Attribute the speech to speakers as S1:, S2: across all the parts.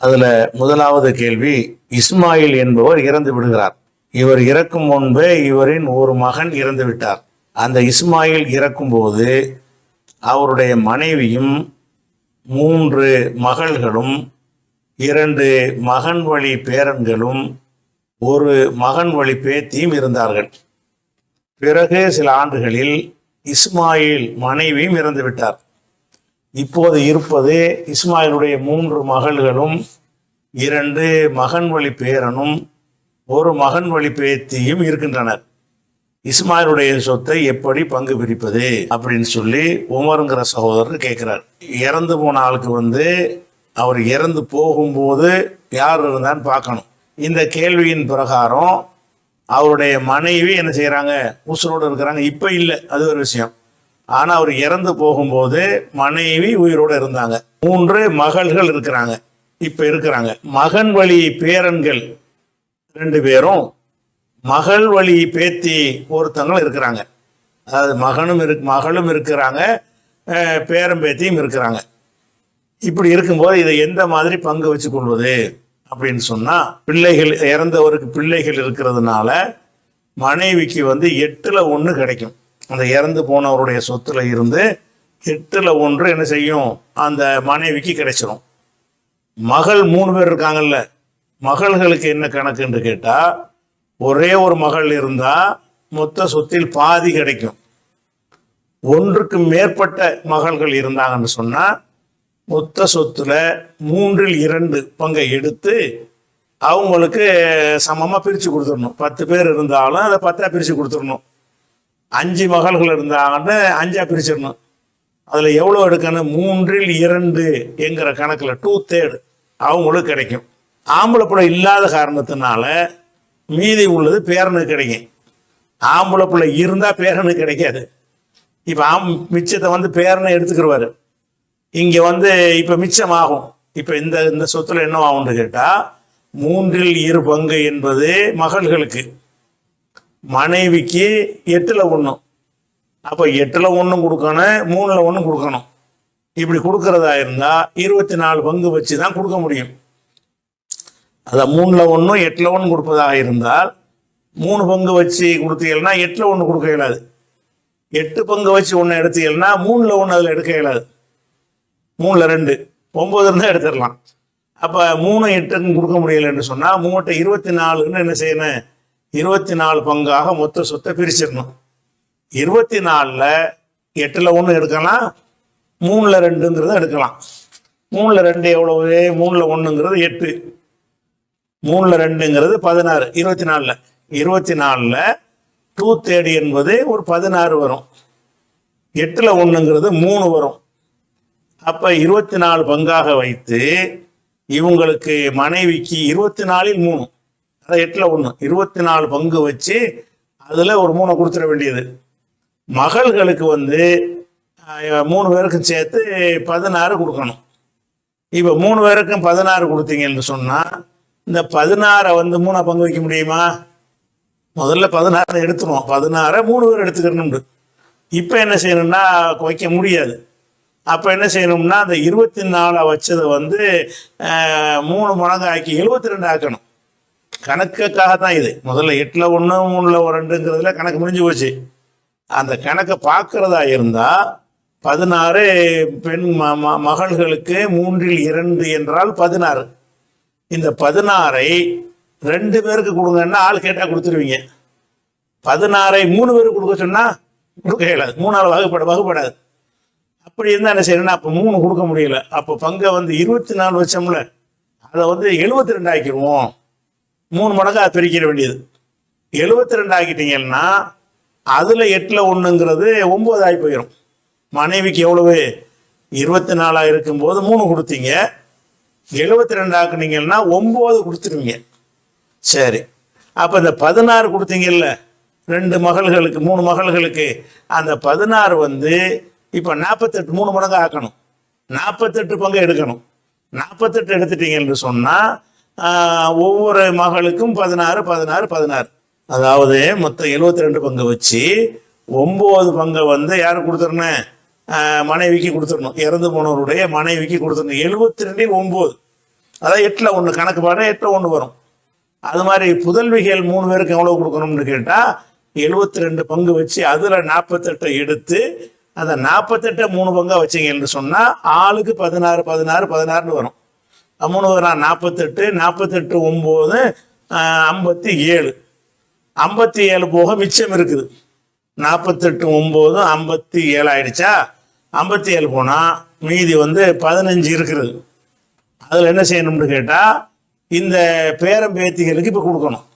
S1: அதுல முதலாவது கேள்வி இஸ்மாயில் என்பவர் இறந்து விடுகிறார். இவர் இறக்கும் முன்பே இவரின் ஒரு மகன் இறந்து விட்டார். அந்த இஸ்மாயில் இறக்கும்போது அவருடைய மனைவியும் மூன்று மகள்களும் இரண்டு மகன் வழி பேரன்களும் ஒரு மகன் வழி பேத்தியும் இருந்தார்கள். பிறகு சில ஆண்டுகளில் இஸ்மாயில் மனைவியும் இறந்து விட்டார். இப்போது இருப்பது இஸ்மாயிலுடைய மூன்று மகள்களும் இரண்டு மகன் வழி பேரனும் ஒரு மகன் வழி பேத்தியும் இருக்கின்றனர். இஸ்மாயிலுடைய சொத்தை எப்படி பங்கு பிரிப்பது அப்படின்னு சொல்லி உமருங்கிற சகோதரர் கேட்கிறார். இறந்து போன ஆளுக்கு வந்து அவர் இறந்து போகும்போது யார் இருந்தான்னு பார்க்கணும். இந்த கேள்வியின் பிரகாரம் அவருடைய மனைவி என்ன செய்கிறாங்க உசுரோடு இருக்கிறாங்க. இப்போ இல்லை. அது ஒரு விஷயம். ஆனால் அவர் இறந்து போகும்போது மனைவி உயிரோடு இருந்தாங்க. மூன்று மகள்கள் இருக்கிறாங்க. இப்போ இருக்கிறாங்க. மகன் வழி பேரன்கள் ரெண்டு பேரும் மகள் வழி பேத்தி ஒருத்தங்களும் இருக்கிறாங்க. அதாவது மகனும் இரு மகளும் இருக்கிறாங்க அஹ் பேரன் பேத்தியும் இருக்கிறாங்க. இப்படி இருக்கும்போது இதை எந்த மாதிரி பங்கு வச்சு கொள்வது அப்படின்னு சொன்னா பிள்ளைகள் இறந்தவருக்கு பிள்ளைகள் இருக்கிறதுனால மனைவிக்கு வந்து எட்டுல ஒன்று கிடைக்கும். அந்த இறந்து போனவருடைய சொத்துல இருந்து எட்டுல ஒன்று என்ன செய்யும்? அந்த மனைவிக்கு கிடைச்சிரும். மகள் மூணு பேர் இருக்காங்கல்ல. மகள்களுக்கு என்ன கணக்குன்னு கேட்டா ஒரே ஒரு மகள் இருந்தா மொத்த சொத்தில் பாதி கிடைக்கும். ஒன்றுக்கு மேற்பட்ட மகள்கள் இருந்தாங்கன்னு சொன்னா மொத்த சொத்துல மூன்றில் இரண்டு பங்கை எடுத்து அவங்களுக்கு சமமா பிரிச்சு கொடுத்துடணும். பத்து பேர் இருந்தாலும் அதை பத்தா பிரிச்சு கொடுத்துடணும். அஞ்சு மகள்கள் இருந்தாங்கன்னு அஞ்சா பிரிச்சிடணும். அதில் எவ்வளோ எடுக்கணும்? மூன்றில் இரண்டு என்கிற கணக்கில் டூ தேர்டு அவங்களுக்கு கிடைக்கும். ஆம்பளை பிள்ளை இல்லாத காரணத்தினால மீதி உள்ளது பேரனுக்கு கிடைக்கும். ஆம்பளை பிள்ளை இருந்தால் பேரனுக்கு கிடைக்காது. இப்போ ஆம் மிச்சத்தை வந்து பேரனை எடுத்துக்கிடுவார் இங்கே வந்து இப்போ மிச்சமாகும் இப்போ இந்த இந்த சொத்துல என்ன ஆகும்னு கேட்டால் மூன்றில் இரு பங்கு என்பது மகள்களுக்கு. மனைவிக்கு எட்டில் ஒன்று அப்போ எட்டில் ஒன்றும் கொடுக்கணும் மூணில் ஒன்றும் கொடுக்கணும். இப்படி கொடுக்கறதா இருந்தால் இருபத்தி நாலு பங்கு வச்சு தான் கொடுக்க முடியும். அதான் மூணில் ஒன்றும் எட்டில் ஒன்று கொடுப்பதாக இருந்தால் மூணு பங்கு வச்சு கொடுத்தீங்கன்னா எட்டில் ஒன்று கொடுக்க இயலாது. எட்டு பங்கு வச்சு ஒன்று எடுத்தீங்கன்னா மூணில் ஒன்று அதில் எடுக்க இயலாது. மூணில் ரெண்டு. ஒம்பது இருந்தால் எடுத்துடலாம். அப்போ மூணு எட்டுக்கும் கொடுக்க முடியலைன்னு சொன்னால் மூட்டை இருபத்தி நாலுன்னு என்ன செய்யணும்? இருபத்தி நாலு பங்காக மொத்த சொத்தை பிரிச்சிடணும். இருபத்தி நாலில் எட்டில் ஒன்று எடுக்கலாம் மூணில் ரெண்டுங்கிறத எடுக்கலாம். மூணில் ரெண்டு எவ்வளவு? மூணில் ஒன்றுங்கிறது எட்டு. மூணில் ரெண்டுங்கிறது பதினாறு. இருபத்தி நாலில் இருபத்தி நாலில் டூ தேர்ட் என்பது ஒரு பதினாறு வரும். எட்டில் ஒன்றுங்கிறது மூணு வரும். அப்போ இருபத்தி நாலு பங்காக வைத்து இவங்களுக்கு மனைவிக்கு இருபத்தி நாலில் மூணு. அதை எட்டில் ஒன்று இருபத்தி நாலு பங்கு வச்சு அதில் ஒரு மூணை கொடுத்துட வேண்டியது. மகள்களுக்கு வந்து மூணு பேருக்கும் சேர்த்து பதினாறு கொடுக்கணும். இப்போ மூணு பேருக்கும் பதினாறு கொடுத்தீங்கன்னு சொன்னால் இந்த பதினாறை வந்து மூணாக பங்கு வைக்க முடியுமா? முதல்ல பதினாறு எடுத்துருவோம். பதினாறை மூணு பேர் எடுத்துக்கணும்னு. இப்போ என்ன செய்யணும்னா வைக்க முடியாது. அப்போ என்ன செய்யணும்னா அந்த இருபத்தி நாலை வச்சதை வந்து மூணு மடங்கு ஆக்கி எழுபத்தி ரெண்டு ஆக்கணும். கணக்குக்காக தான் இது. முதல்ல எட்டில் ஒன்று மூணில் ஒரு ரெண்டுங்கிறதுல கணக்கு முடிஞ்சு போச்சு. அந்த கணக்கை பார்க்கறதா இருந்தால் பதினாறு பெண் ம ம- மகள்களுக்கு மூன்றில் இரண்டு என்றால் பதினாறு. இந்த பதினாறை ரெண்டு பேருக்கு கொடுங்கன்னா ஆள் கேட்டால் கொடுத்துருவீங்க. பதினாறை மூணு பேருக்கு கொடுக்க சொன்னால் கொடுக்க இயலாது. மூணாவது வகுப்பட வகுப்படாது. அப்படி இருந்தால் என்ன செய்யணும்னா அப்போ மூணு கொடுக்க முடியல. அப்போ பங்கை வந்து இருபத்தி நாலு வச்சோம்ல அதை வந்து எழுபத்தி ரெண்டு ஆக்கிடுவோம். மூணு மடங்கு அதை பிரிக்கிற வேண்டியது. எழுபத்தி ரெண்டு ஆக்கிட்டீங்கன்னா அதில் எட்டில் ஒன்றுங்கிறது ஒம்பது ஆகி போயிடும் மனைவிக்கு எவ்வளவு? இருபத்தி நாலாக இருக்கும்போது மூணு கொடுத்தீங்க. எழுபத்தி ரெண்டு ஆக்குனீங்கன்னா ஒம்பது கொடுத்துருவீங்க. சரி. அப்போ இந்த பதினாறு கொடுத்தீங்கல்ல ரெண்டு மகள்களுக்கு மூணு மகள்களுக்கு அந்த பதினாறு வந்து இப்போ நாற்பத்தெட்டு மூணு மடங்கு ஆக்கணும். நாற்பத்தெட்டு பங்கு எடுக்கணும். நாற்பத்தெட்டு எடுத்துட்டீங்கன்னு சொன்னால் ஒவ்வொரு மகளுக்கும் பதினாறு பதினாறு பதினாறு. அதாவது மொத்தம் எழுபத்தி ரெண்டு பங்கு வச்சு ஒம்பது பங்கை வந்து யாருக்கு கொடுத்துடணும்? மனைவிக்கு கொடுத்துடணும். இறந்து போனவருடைய மனைவிக்கு கொடுத்துடணும். எழுபத்தி ரெண்டில் ஒம்பது. அதான் எட்டில் ஒன்று கணக்கு பாட எட்டில் ஒன்று வரும். அது மாதிரி புதல்விகள் மூணு பேருக்கு எவ்வளோ கொடுக்கணும்னு கேட்டால் எழுபத்தி ரெண்டு பங்கு வச்சு அதில் நாற்பத்தெட்டை எடுத்து அந்த நாற்பத்தெட்டை மூணு பங்காக வச்சிங்கன்னு சொன்னால் ஆளுக்கு பதினாறு பதினாறு பதினாறுன்னு வரும். அஹ் மூணு நாற்பத்தெட்டு நாற்பத்தெட்டு ஒம்பது ஐம்பத்தி ஏழு. ஐம்பத்தி ஏழு போக மிச்சம் இருக்குது. நாற்பத்தெட்டு ஒம்பது ஐம்பத்தி ஏழு ஆயிடுச்சா? ஐம்பத்தி ஏழு போனால் மீதி வந்து பதினஞ்சு இருக்கிறது அதில் என்ன செய்யணும்னு கேட்டால் இந்த பேரம்பேத்திகளுக்கு இப்போ கொடுக்கணும்.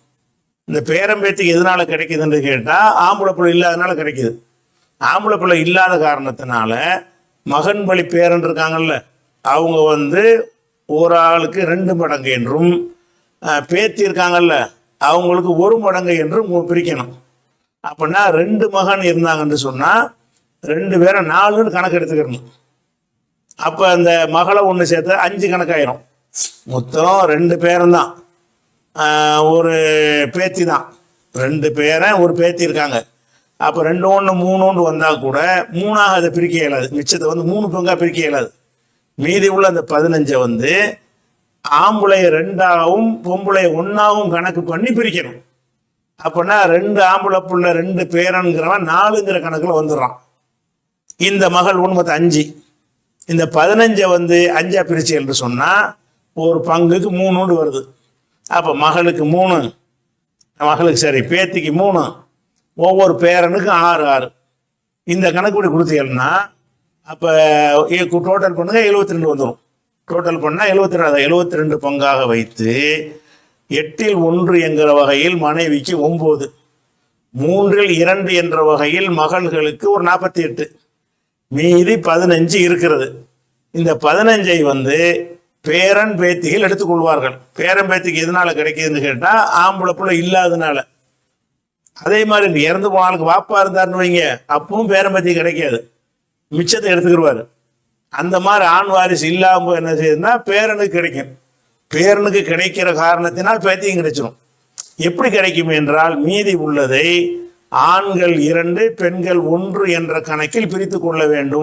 S1: இந்த பேரம்பேத்திக்கு எதனால் கிடைக்குதுன்னு கேட்டால் ஆம்பளை பிள்ளை இல்லாதனால கிடைக்குது. ஆம்பளை பிள்ளை இல்லாத காரணத்தினால மகன் பலி பேரன் இருக்காங்கல்ல அவங்க வந்து ஒரு ஆளுக்கு ரெண்டு மடங்கு என்றும் பேத்தி இருக்காங்கல்ல அவங்களுக்கு ஒரு மடங்கு என்றும் பிரிக்கணும். அப்படின்னா ரெண்டு மகன் இருந்தாங்கன்னு சொன்னால் ரெண்டு பேரை நாலுன்னு கணக்கு எடுத்துக்கணும். அப்போ அந்த மகளை ஒன்று சேர்த்து அஞ்சு கணக்காயிரும். மொத்தம் ரெண்டு பேரும் தான். ஒரு பேத்தி தான். ரெண்டு பேரன் ஒரு பேத்தி இருக்காங்க. அப்போ ரெண்டு ஒன்று மூணு ஒன்று வந்தால் கூட மூணாக அதை பிரிக்க இயலாது. மிச்சத்தை வந்து மூணு பங்காக பிரிக்க இயலாது. மீதி உள்ள அந்த பதினஞ்சை வந்து ஆம்புளை ரெண்டாவும் பொம்புளை ஒன்றாவும் கணக்கு பண்ணி பிரிக்கணும். அப்படின்னா ரெண்டு ஆம்பளை புள்ள ரெண்டு பேரனுங்கிறவன் நாலுங்கிற கணக்கில் வந்துடுறான். இந்த மகள் உண்மத்தை அஞ்சு. இந்த பதினஞ்சை வந்து அஞ்சா பிரிச்சு என்று சொன்னால் ஒரு பங்குக்கு மூணுன்னு வருது. அப்போ மகளுக்கு மூணு மகளுக்கு சரி பேத்திக்கு மூணு ஒவ்வொரு பேரனுக்கும் ஆறு ஆறு. இந்த கணக்குப்படி கொடுத்தீங்கன்னா அப்போ டோட்டல் பண்ணுங்க எழுபத்தி ரெண்டு வந்துடும் டோட்டல் பண்ணால் எழுபத்தி ரெண்டு எழுபத்தி ரெண்டு பங்காக வைத்து எட்டில் ஒன்று என்கிற வகையில் மனைவிக்கு ஒம்பது. மூன்றில் இரண்டு என்ற வகையில் மகள்களுக்கு ஒரு நாற்பத்தி எட்டு மீதி பதினஞ்சு இருக்கிறது. இந்த பதினஞ்சை வந்து பேரன் பேத்திகள் எடுத்துக்கொள்வார்கள். பேரன் பேத்திக்கு எதனால கிடைக்குதுன்னு கேட்டால் ஆம்பளை பிள்ளை இல்லாதனால அதே மாதிரி இறந்து போனாலுக்கு வாப்பா இருந்தாருன்னு வைங்க அப்பவும் பேரன் பேத்தி கிடைக்காது. மிச்சத்தை எடுத்துக்கிடுவாரு அந்த மாதிரி ஆண் வாரிசு இல்லாமல் என்ன செய்யுதுன்னா பேரனுக்கு கிடைக்கும். பேரனுக்கு கிடைக்கிற காரணத்தினால் பேத்தியும் கிடைச்சிடும் எப்படி கிடைக்கும் என்றால் மீதி உள்ளதை ஆண்கள் இரண்டு பெண்கள் ஒன்று என்ற கணக்கில் பிரித்து கொள்ள வேண்டும்.